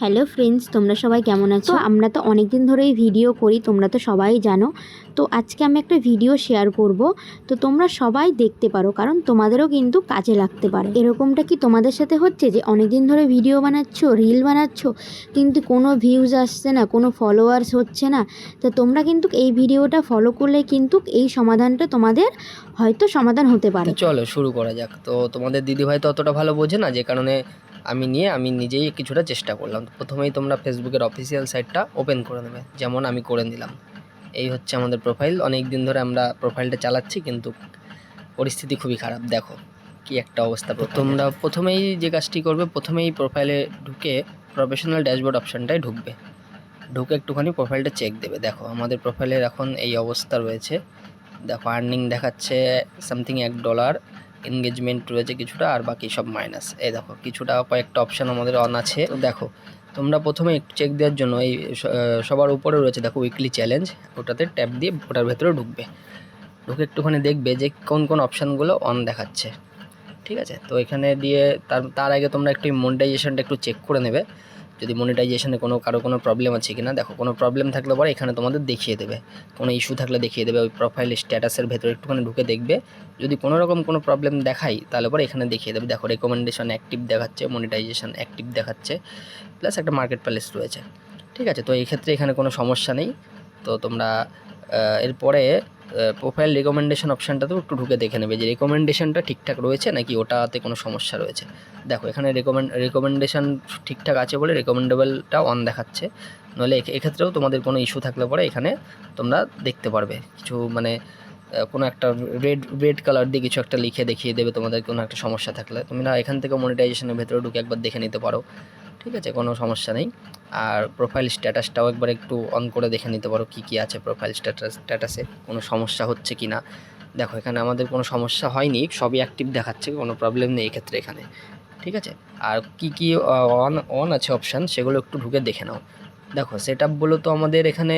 Hello friends তোমরা সবাই কেমন আছো? আমরা তো অনেক দিন ধরেই ভিডিও করি, তোমরা তো সবাই জানো। তো আজকে আমি একটা ভিডিও শেয়ার করব। তো তোমরা সবাই দেখতে পারো, কারণ তোমাদেরও কিন্তু কাজে লাগতে পারে। এরকমটা কি তোমাদের সাথে হচ্ছে যে অনেক দিন ধরে ভিডিও বানাচ্ছ রিল বানাচ্ছ, কিন্তু কোনো ভিউজ আসছে না, কোনো ফলোয়ার্স হচ্ছে না? তো তোমরা কিন্তু এই ভিডিওটা ফলো করলে কিন্তু এই সমাধানটা তোমাদের হয়তো সমাধান হতে পারে। চলো শুরু করা যাক। তো তোমাদের দিদিভাই তো অতটা ভালো বোঝে না যে কারণে আমি নিয়ে আমি নিজেই কিছুটা চেষ্টা করলাম। প্রথমেই তোমরা ফেসবুকের অফিসিয়াল সাইটটা ওপেন করে নেবে যেমন আমি করে নিলাম। এই হচ্ছে আমাদের প্রোফাইল অনেক দিন ধরে আমরা প্রোফাইলটা চালাচ্ছি কিন্তু পরিস্থিতি খুবই খারাপ। দেখো কি একটা অবস্থা তোমরা প্রথমেই যে কাজটি করবে প্রথমেই প্রোফাইলে ঢুকে প্রফেশনাল ড্যাশবোর্ড অপশানটায় ঢুকবে। ঢুকে একটুখানি প্রোফাইলটা চেক দেবে। দেখো আমাদের প্রোফাইলের এখন এই অবস্থা রয়েছে। দেখো আর্নিং দেখাচ্ছে সামথিং এক ডলার এনগেজমেন্ট রয়েছে কিছুটা আর বাকি সব মাইনাস এই দেখো, কিছুটা কয়েকটা অপশান আমাদের অন আছে। তো দেখো, তোমরা প্রথমে চেক দেওয়ার জন্য এই সবার উপরে রয়েছে দেখো উইকলি চ্যালেঞ্জ ওটাতে ট্যাপ দিয়ে ওটার ভেতরে ঢুকবে। ঢুকে একটুখানি দেখবে যে কোন কোন অপশানগুলো অন দেখাচ্ছে। ঠিক আছে? তো এখানে দিয়ে তার তার আগে তোমরা একটু মনিটাইজেশনটা একটু চেক করে নেবে। যদি মনিটাইজেশনে কোনো কারও কোনো প্রবলেম আছে কি না দেখো, কোনো প্রবলেম থাকলে পরে এখানে তোমাদের দেখিয়ে দেবে। কোনো ইস্যু থাকলে দেখিয়ে দেবে, ওই প্রোফাইল স্ট্যাটাসের ভেতরে একটুখানি ঢুকে দেখবে। যদি কোনো রকম কোনো প্রবলেম দেখাই, তাহলে পরে এখানে দেখিয়ে দেবে। দেখো রেকমেন্ডেশন অ্যাক্টিভ দেখাচ্ছে মনিটাইজেশন অ্যাক্টিভ দেখাচ্ছে প্লাস একটা মার্কেট প্যালেস রয়েছে। ঠিক আছে, তো এই ক্ষেত্রে এখানে কোনো সমস্যা নেই। তো তোমরা এরপরে প্রোফাইল রেকমেন্ডেশন অপশানটাতেও একটু ঢুকে দেখে নেবে যে রেকমেন্ডেশনটা ঠিকঠাক রয়েছে নাকি ওটাতে কোনো সমস্যা রয়েছে। দেখো, এখানে রেকমেন্ড রেকমেন্ডেশন ঠিকঠাক আছে বলে রেকমেন্ডেবলটা অন দেখাচ্ছে। এক্ষে- এক্ষেত্রেও তোমাদের কোনো ইস্যু থাকলে পরে এখানে তোমরা দেখতে পারবে। কিছু মানে কোনো একটা রেড রেড কালার দিয়ে কিছু একটা লিখে দেখিয়ে দেবে তোমাদের কোনো একটা সমস্যা থাকলে। তুমি না এখান থেকে মনিটাইজেশনের ভেতরে ঢুকে একবার দেখে নিতে পারো। ঠিক আছে, কোনো সমস্যা নেই। আর প্রোফাইল স্ট্যাটাসটাও একবার একটু অন করে দেখে নিতে পারো কী কী আছে প্রোফাইল স্ট্যাটাস স্ট্যাটাসে কোনো সমস্যা হচ্ছে কি না? দেখো, এখানে আমাদের কোনো সমস্যা হয়নি, সবই অ্যাক্টিভ দেখাচ্ছে, কোনো প্রবলেম নেই এক্ষেত্রে এখানে। ঠিক আছে? আর কি কি অন অন আছে অপশান সেগুলো একটু ঢুকে দেখে নাও। দেখো সেট আপগুলো তো আমাদের এখানে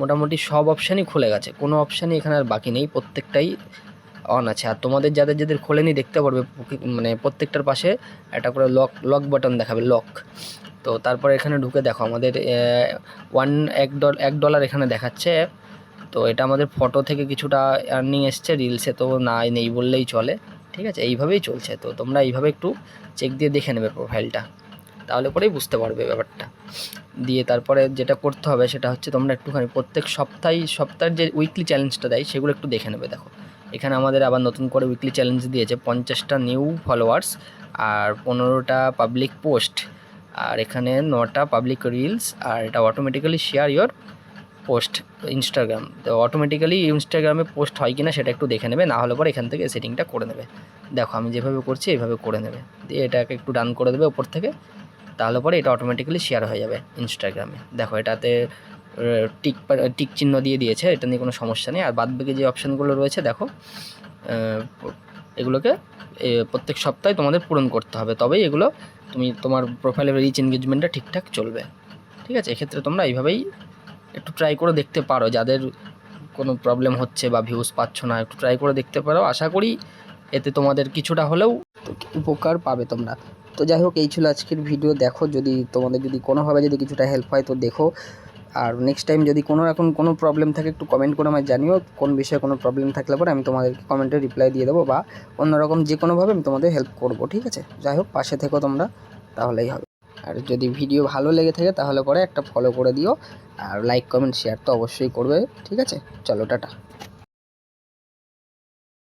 মোটামুটি সব অপশানই খুলে গেছে। কোনো অপশানই এখানে আর বাকি নেই, প্রত্যেকটাই অন আছে। আর তোমাদের যাদের যাদের খোলেনি দেখতে পারবে মানে প্রত্যেকটার পাশে একটা করে লক লক বাটন দেখাবে লক তো তারপরে এখানে ঢুকে দেখো, আমাদের ওয়ান এক ডল, এক ডলার এখানে দেখাচ্ছে। তো এটা আমাদের ফটো থেকে কিছুটা আর্নিং এসছে রিলসে তো না নেই বললেই চলে। ঠিক আছে? এইভাবেই চলছে। তো তোমরা এইভাবে একটু চেক দিয়ে দেখে নেবে প্রোফাইলটা তাহলে পরেই বুঝতে পারবে ব্যাপারটা। দিয়ে তারপরে যেটা করতে হবে, সেটা হচ্ছে তোমরা একটুখানি প্রত্যেক সপ্তাহে, সপ্তাহের যে উইকলি চ্যালেঞ্জটা দেয়, সেগুলো একটু দেখে নেবে, দেখো। এখানে আমাদের আবার নতুন করে উইকলি চ্যালেঞ্জ দিয়েছে পঞ্চাশটা নিউ ফলোয়ার্স আর পনেরোটা পাবলিক পোস্ট আর এখানে নটা পাবলিক রিলস আর এটা automatically share your post Instagram তো অটোমেটিক্যালি ইনস্টাগ্রামে পোস্ট হয় কি না সেটা একটু দেখে নেবে, না হলে পরে এখান থেকে সেটিংটা করে নেবে। দেখো আমি যেভাবে করছি এইভাবে করে নেবে। দিয়ে এটাকে একটু ডান করে দেবে ওপর থেকে, তাহলে পরে এটা অটোমেটিক্যালি শেয়ার হয়ে যাবে ইনস্টাগ্রামে দেখো এটাতে টিক টিক চিহ্ন দিয়ে দিয়েছে, এটা নিয়ে কোনো সমস্যা নেই। আর বাদ বাকি যে অপশানগুলো রয়েছে, দেখো এগুলোকে প্রত্যেক সপ্তাহে তোমাদের পূরণ করতে হবে। তবেই এগুলো তুমি, তোমার প্রোফাইলের রিচ এনগেজমেন্টটা ঠিকঠাক চলবে। ঠিক আছে? এক্ষেত্রে তোমরা এইভাবেই একটু ট্রাই করে দেখতে পারো। যাদের কোনো প্রবলেম হচ্ছে বা ভিউজ পাচ্ছ না, একটু ট্রাই করে দেখতে পারো। আশা করি এতে তোমাদের কিছুটা হলেও উপকার পাবে তোমরা। তো যাই হোক, এই ছিল আজকের ভিডিও দেখো, যদি তোমাদের যদি কোনোভাবে যদি কিছুটা হেল্প হয়, তো দেখো। আর নেক্সট টাইম যদি কোনো রকম কোনো প্রবলেম থাকে, একটু কমেন্ট করে আমায় জানিও, কোন বিষয়ে কোনো প্রবলেম থাকলে পরে আমি তোমাদেরকে কমেন্টে রিপ্লাই দিয়ে দেবো বা অন্যরকম যে কোনোভাবে আমি তোমাদের হেল্প করব, ঠিক আছে? যাই হোক, পাশে থেকো তোমরা, তাহলেই হবে। আর যদি ভিডিও ভালো লেগে থাকে, তাহলে পরে একটা ফলো করে দিও, আর লাইক কমেন্ট শেয়ার তো অবশ্যই করবে, ঠিক আছে? চলো, টাটা।